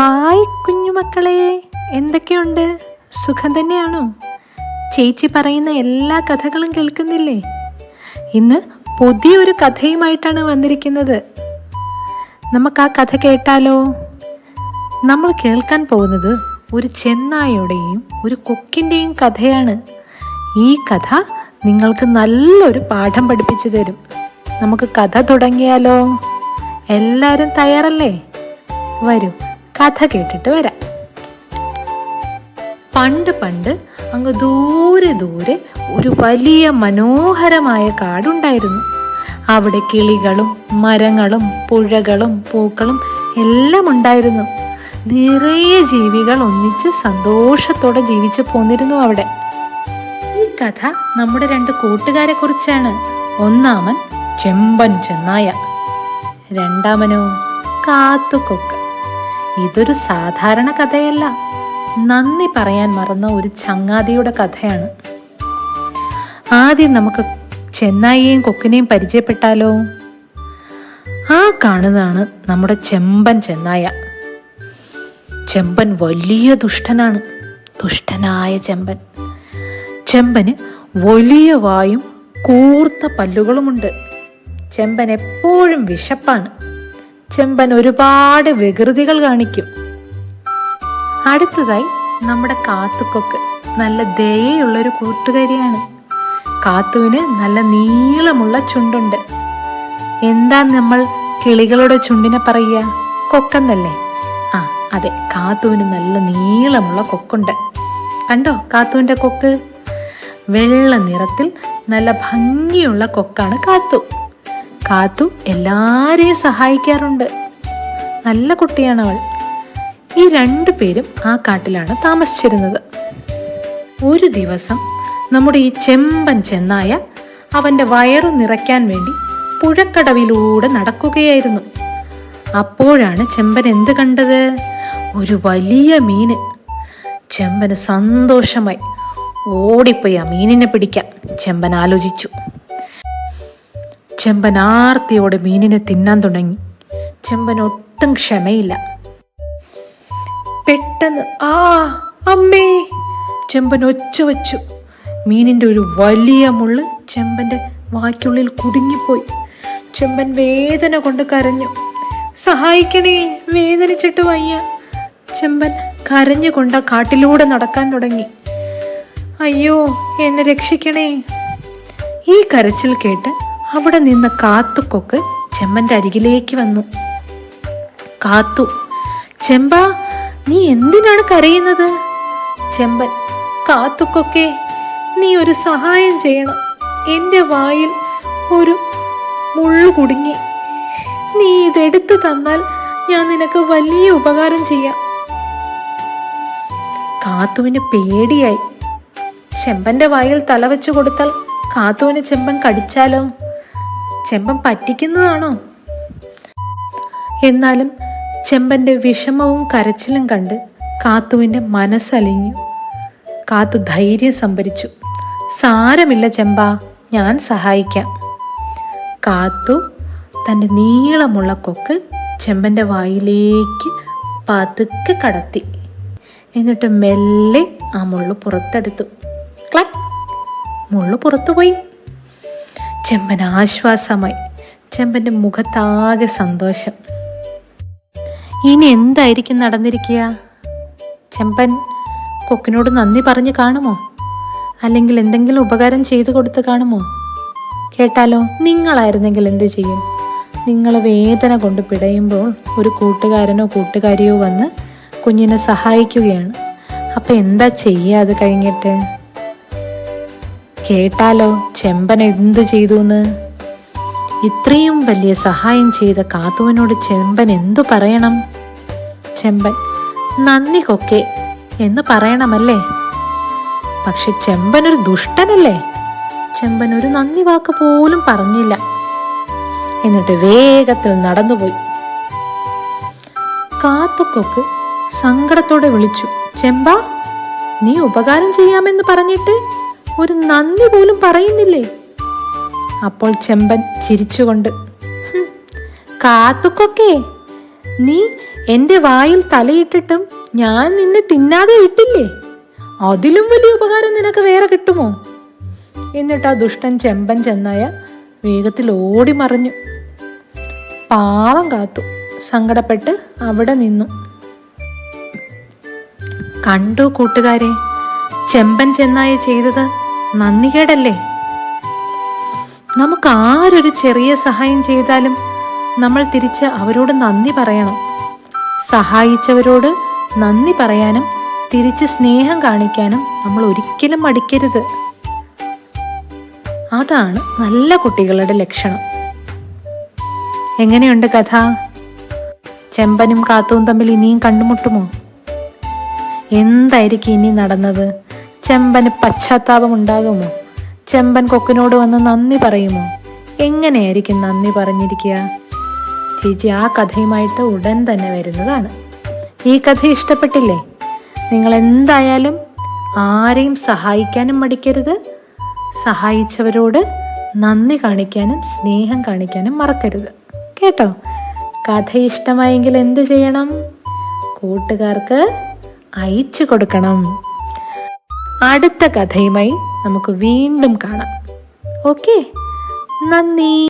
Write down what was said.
Hi കുഞ്ഞുമക്കളെ എന്തൊക്കെയുണ്ട്? സുഖം തന്നെയാണോ? ചേച്ചി പറയുന്ന എല്ലാ കഥകളും കേൾക്കുന്നില്ലേ? ഇന്ന് പുതിയൊരു കഥയുമായിട്ടാണ് വന്നിരിക്കുന്നത്. നമുക്ക് ആ കഥ കേട്ടാലോ? നമ്മൾ കേൾക്കാൻ പോകുന്നത് ഒരു ചെന്നായയുടെയും ഒരു കൊക്കിന്റെയും കഥയാണ്. ഈ കഥ നിങ്ങൾക്ക് നല്ലൊരു പാഠം പഠിപ്പിച്ചു തരും. നമുക്ക് കഥ തുടങ്ങിയാലോ? എല്ലാവരും തയ്യാറല്ലേ? വരൂ. കഥ കേട്ടിട്ട് വരാം. പണ്ട് പണ്ട് അങ്ങ് ദൂരെ ദൂരെ ഒരു വലിയ മനോഹരമായ കാടുണ്ടായിരുന്നു. അവിടെ കിളികളും മരങ്ങളും പുഴകളും പൂക്കളും എല്ലാം ഉണ്ടായിരുന്നു. നിറയെ ജീവികൾ ഒന്നിച്ച് സന്തോഷത്തോടെ ജീവിച്ചു പോന്നിരുന്നു അവിടെ. ഈ കഥ നമ്മുടെ രണ്ട് കൂട്ടുകാരെ കുറിച്ചാണ്. ഒന്നാമൻ ചെമ്പൻ ചെന്നായ. രണ്ടാമനോ കാത്തുകൊക്ക്. ഇതൊരു സാധാരണ കഥയല്ല. നന്ദി പറയാൻ മറന്ന ഒരു ചങ്ങാതിയുടെ കഥയാണ്. ആദ്യം നമുക്ക് ചെന്നായിയെയും കൊക്കിനെയും പരിചയപ്പെട്ടാലോ? ആ കാണുന്നതാണ് നമ്മുടെ ചെമ്പൻ ചെന്നായ. ചെമ്പൻ വലിയ ദുഷ്ടനാണ്. ദുഷ്ടനായ ചെമ്പൻ. ചെമ്പന് വലിയ വായും കൂർത്ത പല്ലുകളുമുണ്ട്. ചെമ്പൻ എപ്പോഴും വിശപ്പാണ്. ചെമ്പൻ ഒരുപാട് വികൃതികൾ കാണിക്കും. അടുത്തതായി നമ്മുടെ കാത്തുക്കൊക്ക് നല്ല ദയയുള്ളൊരു കൂട്ടുകാരിയാണ്. കാത്തുവിന് നല്ല നീളമുള്ള ചുണ്ടുണ്ട്. എന്താ നമ്മൾ കിളികളുടെ ചുണ്ടിനെ പറയുക? കൊക്കെന്നല്ലേ? ആ അതെ കാത്തുവിന് നല്ല നീളമുള്ള കൊക്കുണ്ട്. കണ്ടോ കാത്തുവിന്റെ കൊക്ക്? വെള്ള നിറത്തിൽ നല്ല ഭംഗിയുള്ള കൊക്കാണ് കാത്തു. കാത്തു എല്ലാരെയും സഹായിക്കാറുണ്ട്. നല്ല കുട്ടിയാണ് അവൾ ഈ രണ്ടു പേരും ആ കാട്ടിലാണ് താമസിച്ചിരുന്നത്. ഒരു ദിവസം നമ്മുടെ ഈ ചെമ്പൻ ചെന്നായ അവന്റെ വയറു നിറയ്ക്കാൻ വേണ്ടി പുഴക്കടവിലൂടെ നടക്കുകയായിരുന്നു. അപ്പോഴാണ് ചെമ്പൻ എന്ത് കണ്ടത്? ഒരു വലിയ മീന് ചെമ്പന് സന്തോഷമായി. ഓടിപ്പോയി ആ മീനിനെ പിടിക്കാൻ. ചെമ്പൻ ആലോചിച്ചു. ചെമ്പൻ ആർത്തിയോടെ മീനിനെ തിന്നാൻ തുടങ്ങി. ചെമ്പൻ ഒട്ടും ക്ഷമയില്ല. പെട്ടെന്ന് ആ അമ്മേ! ചെമ്പൻ ഒച്ച വച്ചു. മീനിന്റെ ഒരു വലിയ മുള്ള് ചെമ്പന്റെ വായ്ക്കുള്ളിൽ കുടുങ്ങിപ്പോയി. ചെമ്പൻ വേദന കൊണ്ട് കരഞ്ഞു. സഹായിക്കണേ വേദനിച്ചിട്ട് വയ്യ. ചെമ്പൻ കരഞ്ഞുകൊണ്ട് കാട്ടിലൂടെ നടക്കാൻ തുടങ്ങി. അയ്യോ എന്നെ രക്ഷിക്കണേ. ഈ കരച്ചിൽ കേട്ട് അവിടെ നിന്ന കാത്തുക്കൊക്ക് ചെമ്മന്റെ അരികിലേക്ക് വന്നു. കാത്തു. ചെമ്പ നീ എന്തിനാണ് കരയുന്നത്? ചെമ്പൻ കാത്തുക്കൊക്കെ നീ ഒരു സഹായം ചെയ്യണം. എന്റെ വായിൽ ഒരു മുള്ളു കുടുങ്ങി. നീ ഇതെടുത്തു തന്നാൽ ഞാൻ നിനക്ക് വലിയ ഉപകാരം ചെയ്യാം. കാത്തുവിന് പേടിയായി. ചെമ്പന്റെ വായിൽ തലവെച്ചു കൊടുത്താൽ കാത്തുവിന് ചെമ്പൻ കടിച്ചാലോ? ചെമ്പൻ പറ്റിക്കുന്നതാണോ? എന്നാലും ചെമ്പന്റെ വിഷമവും കരച്ചിലും കണ്ട് കാത്തുവിന്റെ മനസ്സലിഞ്ഞു. കാത്തു ധൈര്യം സംഭരിച്ചു. സാരമില്ല ചെമ്പ ഞാൻ സഹായിക്കാം. കാത്തു തന്റെ നീളമുള്ള കൊക്ക് ചെമ്പന്റെ വായിലേക്ക് പതുക്കെ കടത്തി. എന്നിട്ട് മെല്ലെ ആ മുള്ളു പുറത്തെടുത്തു. ക്ലക് മുള്ളു പുറത്തുപോയി. ചെമ്പൻ ആശ്വാസമായി. ചെമ്പന്റെ മുഖത്താകെ സന്തോഷം. ഇനി എന്തായിരിക്കും നടന്നിരിക്കുക? ചെമ്പൻ കൊക്കിനോട് നന്ദി പറഞ്ഞു കാണുമോ? അല്ലെങ്കിൽ എന്തെങ്കിലും ഉപകാരം ചെയ്തു കൊടുത്ത് കാണുമോ? കേട്ടാലോ നിങ്ങളായിരുന്നെങ്കിൽ എന്ത് ചെയ്യും? നിങ്ങൾ വേദന കൊണ്ട് പിടയുമ്പോൾ ഒരു കൂട്ടുകാരനോ കൂട്ടുകാരിയോ വന്ന് കുഞ്ഞിനെ സഹായിക്കുകയാണ്. അപ്പം എന്താ ചെയ്യുക അത് കഴിഞ്ഞിട്ട്? കേട്ടാലോ ചെമ്പൻ എന്ത് ചെയ്തു എന്ന് ഇത്രയും വലിയ സഹായം ചെയ്ത കാത്തുവിനോട് ചെമ്പൻ എന്തു പറയണം? ചെമ്പൻ നന്ദി കൊക്കെ എന്ന് പറയണമല്ലേ? പക്ഷെ ചെമ്പൻ ഒരു ദുഷ്ടനല്ലേ? ചെമ്പൻ ഒരു നന്ദി വാക്ക് പോലും പറഞ്ഞില്ല. എന്നിട്ട് വേഗത്തിൽ നടന്നുപോയി. കാത്തുക്കൊക്ക് സങ്കടത്തോടെ വിളിച്ചു ചെമ്പ നീ ഉപകാരം ചെയ്യാമെന്ന് പറഞ്ഞിട്ട്? ഒരു നന്ദി പോലും പറയുന്നില്ലേ? അപ്പോൾ ചെമ്പൻ ചിരിച്ചുകൊണ്ട് "ഹും, കാത്തുക്കൊക്കെ. നീ എന്റെ വായിൽ തലയിട്ടിട്ടും ഞാൻ നിന്നെ തിന്നാതെ വിട്ടില്ലേ? അതിലും വലിയ ഉപകാരം നിനക്ക് വേറെ കിട്ടുമോ? എന്നിട്ട് ആ ദുഷ്ടൻ ചെമ്പൻ ചെന്നായ വേഗത്തിൽ ഓടി മറിഞ്ഞു. പാവം കാത്തു. സങ്കടപ്പെട്ട് അവിടെ നിന്നു. കണ്ടു കൂട്ടുകാരെ ചെമ്പൻ ചെന്നായ ചെയ്തത് നന്ദികേടല്ലേ നമുക്ക് ആരൊരു ചെറിയ സഹായം ചെയ്താലും നമ്മൾ തിരിച്ച് അവരോട് നന്ദി പറയണം. സഹായിച്ചവരോട് നന്ദി പറയാനും തിരിച്ച് സ്നേഹം കാണിക്കാനും നമ്മൾ ഒരിക്കലും മടിക്കരുത്. അതാണ് നല്ല കുട്ടികളുടെ ലക്ഷണം. എങ്ങനെയുണ്ട് കഥ? ചെമ്പനും കാത്തവും തമ്മിൽ ഇനിയും കണ്ടുമുട്ടുമോ? എന്തായിരിക്കും ഇനി നടന്നത്? ചെമ്പന് പശ്ചാത്താപം ഉണ്ടാകുമോ? ചെമ്പൻ കൊക്കിനോട് വന്ന് നന്ദി പറയുമോ? എങ്ങനെയായിരിക്കും നന്ദി പറഞ്ഞിരിക്കുക? ചേച്ചി ആ കഥയുമായിട്ട് ഉടൻ തന്നെ വരുന്നതാണ്. ഈ കഥ ഇഷ്ടപ്പെട്ടില്ലേ? നിങ്ങൾ എന്തായാലും ആരെയും സഹായിക്കാനും മടിക്കരുത്. സഹായിച്ചവരോട് നന്ദി കാണിക്കാനും സ്നേഹം കാണിക്കാനും മറക്കരുത്. കേട്ടോ? കഥ ഇഷ്ടമായെങ്കിൽ എന്ത് ചെയ്യണം? കൂട്ടുകാർക്ക് അയച്ചു കൊടുക്കണം. അടുത്ത കഥയുമായി നമുക്ക് വീണ്ടും കാണാം. ഓക്കെ? നന്ദി.